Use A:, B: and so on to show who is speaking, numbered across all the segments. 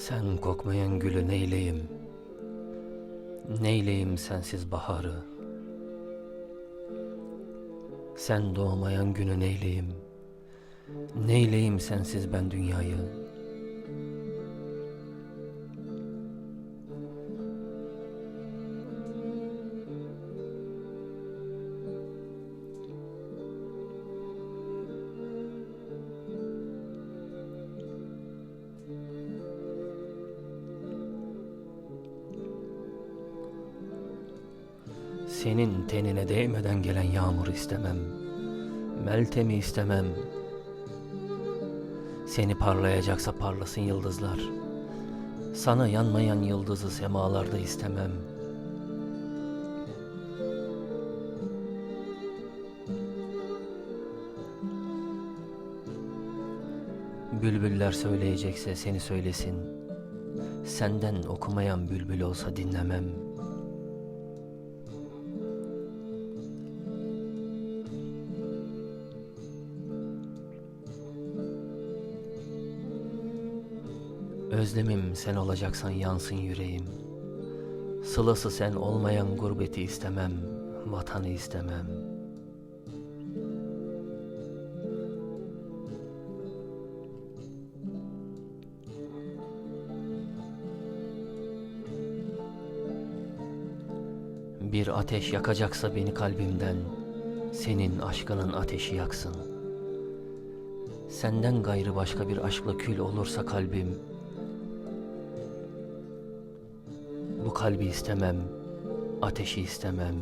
A: Sen kokmayan gülü neyleyim? Neyleyim sensiz baharı? Sen doğmayan günü neyleyim? Neyleyim sensiz ben dünyayı? Senin tenine değmeden gelen yağmur istemem. Meltemi istemem. Seni parlayacaksa parlasın yıldızlar. Sana yanmayan yıldızı semalarda istemem. Bülbüller söyleyecekse seni söylesin. Senden okumayan bülbül olsa dinlemem.'' Özlemim sen olacaksan yansın yüreğim. Sılası sen olmayan gurbeti istemem, vatanı istemem. Bir ateş yakacaksa beni kalbimden, senin aşkının ateşi yaksın. Senden gayrı başka bir aşkla kül olursa kalbim, kalbi istemem, ateşi istemem,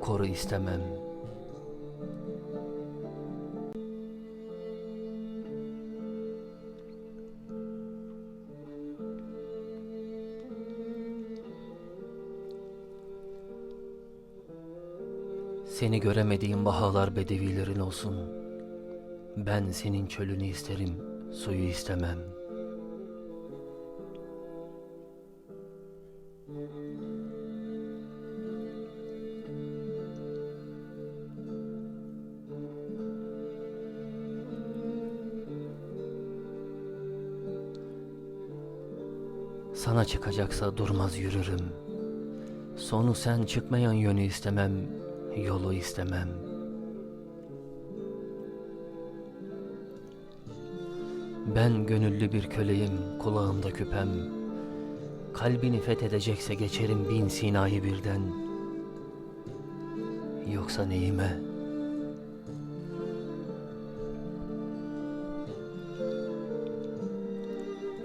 A: koru istemem. Seni göremediğim bahalar bedevilerin olsun. Ben senin çölünü isterim, suyu istemem.'' Sana çıkacaksa durmaz yürürüm. Sonu sen çıkmayan yönü istemem, yolu istemem. Ben gönüllü bir köleyim, kulağımda küpem. Kalbini fethedecekse geçerim bin sinayı birden. Yoksa neyime?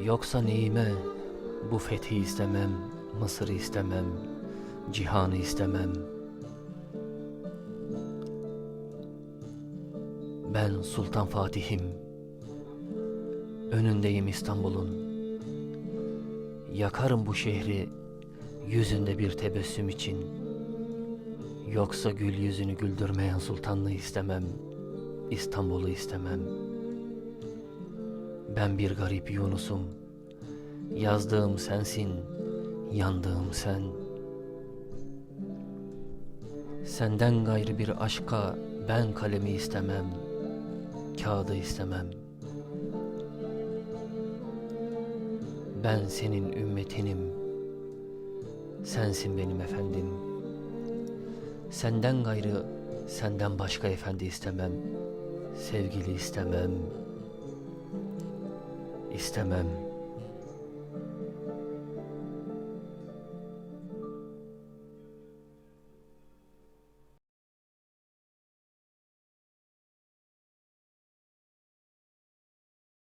A: Yoksa neyime? Bu fethi istemem, Mısır'ı istemem, cihanı istemem. Ben Sultan Fatih'im. Önündeyim İstanbul'un. Yakarım bu şehri yüzünde bir tebessüm için. Yoksa gül yüzünü güldürmeyen sultanlığı istemem. İstanbul'u istemem. Ben bir garip Yunus'um. Yazdığım sensin, yandığım sen. Senden gayrı bir aşka ben kalemi istemem, kağıdı istemem. Ben senin ümmetinim, sensin benim efendim. Senden gayrı, senden başka efendi istemem, sevgili istemem, istemem.